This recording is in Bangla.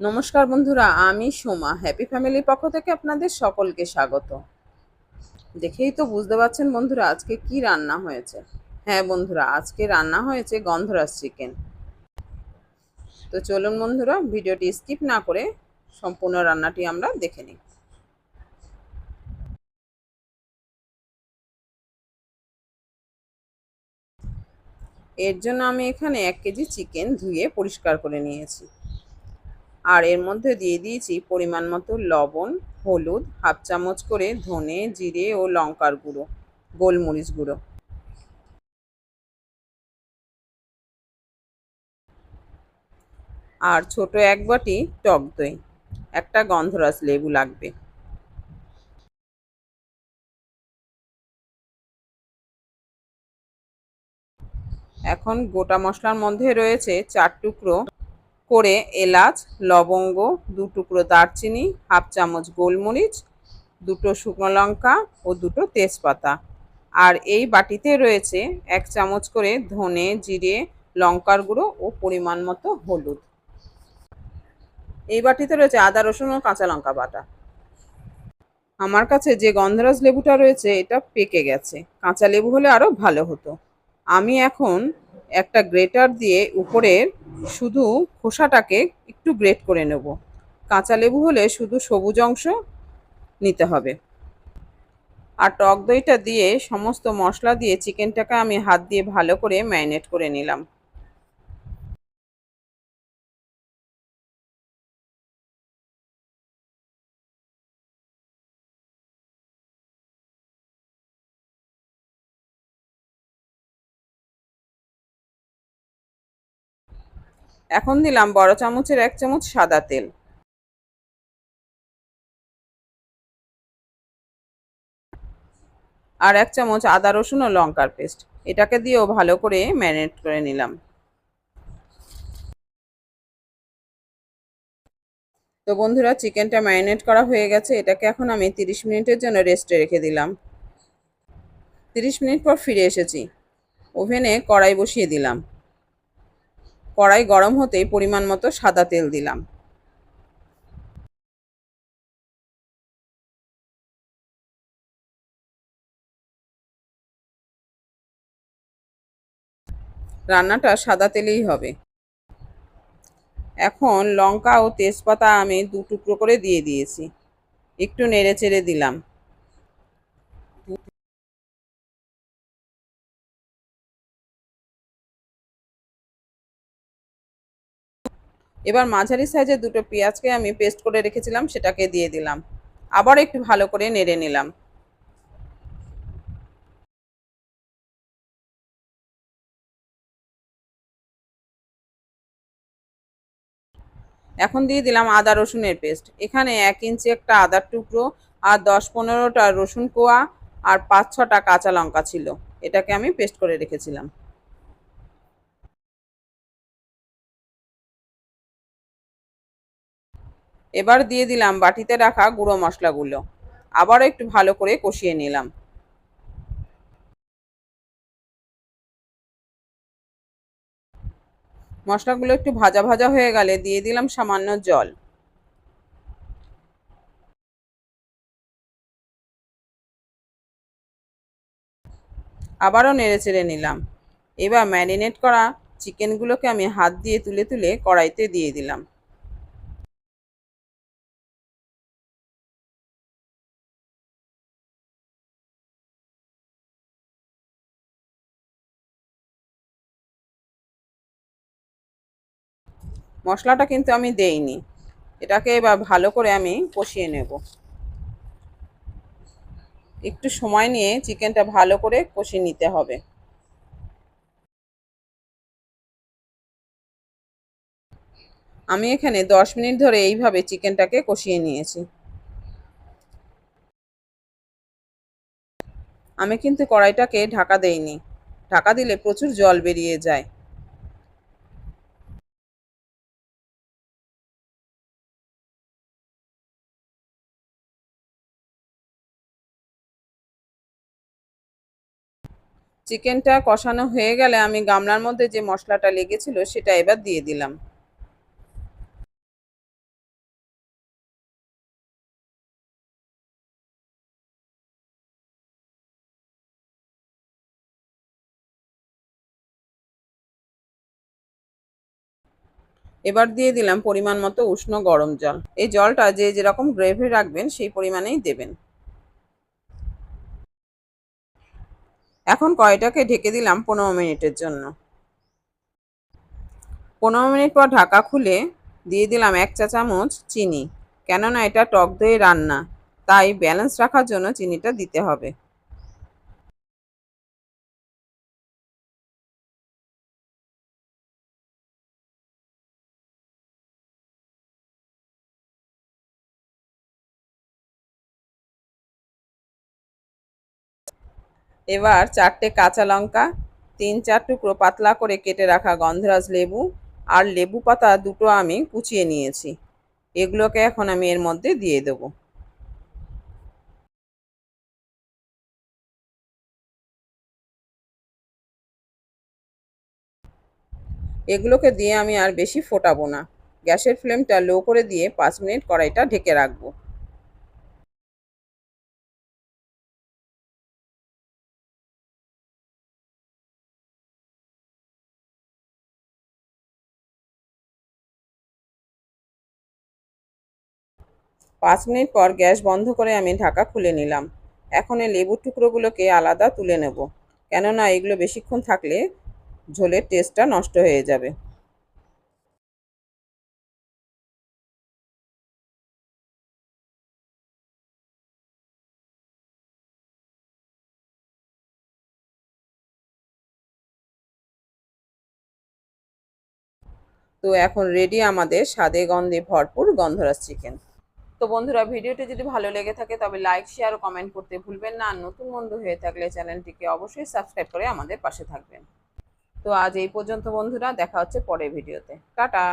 নমস্কার বন্ধুরা, আমি সোমা। হ্যাপি ফ্যামিলির পক্ষ থেকে আপনাদের সকলকে স্বাগত। দেখেই তো বুঝতে পারছেন বন্ধুরা, আজকে কি রান্না হয়েছে। হ্যাঁ বন্ধুরা, আজকে রান্না হয়েছে গন্ধরাজ চিকেন। তো চলুন বন্ধুরা, ভিডিওটি স্কিপ না করে সম্পূর্ণ রান্নাটি আমরা দেখে নিই। এর জন্য আমি এখানে এক কেজি চিকেন ধুয়ে পরিষ্কার করে নিয়েছি। আর এর মধ্যে দিয়ে দিয়েছি পরিমাণ মতো লবণ, হলুদ, হাফ চামচ করে ধনে, জিরে ও লঙ্কার গুঁড়ো, গোলমরিচ গুঁড়ো। আর ছোট এক বাটি টক দই, একটা গন্ধরাজ লেবু লাগবে। এখন গোটা মশলার মধ্যে রয়েছে চার টুকরো করে এলাচ, লবঙ্গ, দু টুকরো দারচিনি, হাফ চামচ গোলমরিচ, দুটো শুকনো লঙ্কা ও দুটো তেজপাতা। আর এই বাটিতে রয়েছে এক চামচ করে ধনে, জিরে, লঙ্কার গুঁড়ো ও পরিমাণ মতো হলুদ। এই বাটিতে রয়েছে আদা, রসুন ও কাঁচা লঙ্কা বাটা। আমার কাছে যে গন্ধরাজ লেবুটা রয়েছে, এটা পেকে গেছে। কাঁচা লেবু হলে আরও ভালো হতো। আমি এখন একটা গ্রেটার দিয়ে উপরের শুধু খোসাটাকে একটু গ্রেট করে নেব। কাঁচা লেবু হলে শুধু সবুজ অংশ নিতে হবে। আর টক দইটা দিয়ে সমস্ত মশলা দিয়ে চিকেনটাকে আমি হাত দিয়ে ভালো করে ম্যারিনেট করে নিলাম। এখন দিলাম বড় চামচের এক চামচ সাদা তেল। আর এক চামচ আদা, রসুন ও লঙ্কার পেস্ট। এটাকে দিয়েও ভালো করে ম্যারিনেট করে নিলাম। তো বন্ধুরা, চিকেনটা ম্যারিনেট করা হয়ে গেছে। এটাকে এখন আমি তিরিশ মিনিটের জন্য রেস্টে রেখে দিলাম। তিরিশ মিনিট পর ফিরে এসেছি। ওভেনে কড়াই বসিয়ে দিলাম। কড়াই গরম হতেই পরিমাণ মতো সাদা তেল দিলাম। রান্নাটা সাদা তেলেই হবে। এখন লঙ্কা ও তেজপাতা আমি দু টুকরো করে দিয়ে দিয়েছি। একটু নেড়ে চেড়ে দিলাম। এবার মাঝারি সাইজের দুটো পেঁয়াজকে আমি পেস্ট করে রেখেছিলাম, সেটাকে দিয়ে দিলাম। আবার একটু ভালো করে নেড়ে নিলাম। এখন দিয়ে দিলাম আদা রসুনের পেস্ট। এখানে এক ইঞ্চি একটা আদার টুকরো আর দশ পনেরোটা রসুন কোয়া আর পাঁচ ছটা কাঁচা লঙ্কা ছিল। এটাকে আমি পেস্ট করে রেখেছিলাম। এবার দিয়ে দিলাম বাটিতে রাখা গুঁড়ো মশলাগুলো। আবারও একটু ভালো করে কষিয়ে নিলাম। মশলাগুলো একটু ভাজা ভাজা হয়ে গেলে দিয়ে দিলাম সামান্য জল। আবারও নেড়ে চেড়ে নিলাম। এবার ম্যারিনেট করা চিকেনগুলোকে আমি হাত দিয়ে তুলে তুলে কড়াইতে দিয়ে দিলাম। মশলাটা কিন্তু আমি দেইনি। এটাকে এবার ভালো করে আমি কষিয়ে নেব। একটু সময় নিয়ে চিকেনটা ভালো করে কষিয়ে নিতে হবে। আমি এখানে দশ মিনিট ধরে এইভাবে চিকেনটাকে কষিয়ে নিয়েছি। আমি কিন্তু কড়াইটাকে ঢাকা দেইনি। ঢাকা দিলে প্রচুর জল বেরিয়ে যায়। চিকেনটা কষানো হয়ে গেলে আমি গামলার মধ্যে যে মশলাটা লেগেছিল সেটা এবার দিয়ে দিলাম। এবার দিয়ে দিলাম পরিমাণ মতো উষ্ণ গরম জল। এই জলটা যে যেরকম গ্রেভি রাখবেন সেই পরিমাণেই দেবেন। এখন কয়টাকে ঢেকে দিলাম? পনেরো মিনিটের জন্য। পনেরো মিনিট পর ঢাকা খুলে দিয়ে দিলাম এক চা চামচ চিনি। কেননা এটা টক দই রান্না, তাই ব্যালেন্স রাখার জন্য চিনিটা দিতে হবে। এবার চারটে কাঁচা লঙ্কা, তিন চার টুকরো পাতলা করে কেটে রাখা গন্ধরাজ লেবু আর লেবু পাতা দুটো আমি কুচিয়ে নিয়েছি। এগুলোকে এখন আমি এর মধ্যে দিয়ে দেবো। এগুলোকে দিয়ে আমি আর বেশি ফোটাবো না। গ্যাসের ফ্লেমটা লো করে দিয়ে পাঁচ মিনিট কড়াইটা ঢেকে রাখব। পাঁচ মিনিট পর গ্যাস বন্ধ করে আমি ঢাকা খুলে নিলাম। এখন এই লেবুর টুকরোগুলোকে আলাদা তুলে নেব। কেননা এগুলো বেশিক্ষণ থাকলে ঝোলের টেস্টটা নষ্ট হয়ে যাবে। তো এখন রেডি আমাদের স্বাদে গন্ধে ভরপুর গন্ধরাজ চিকেন তো বন্ধুরা, ভিডিওটি যদি ভালো লেগে থাকে তবে লাইক শেয়ার ও কমেন্ট করতে ভুলবেন না। আর নতুন বন্ধু হয়ে থাকলে চ্যানেলটিকে অবশ্যই সাবস্ক্রাইব করে আমাদের পাশে থাকবেন। তো আজ এই পর্যন্ত বন্ধুরা, দেখা হচ্ছে পরের ভিডিওতে। টাটা!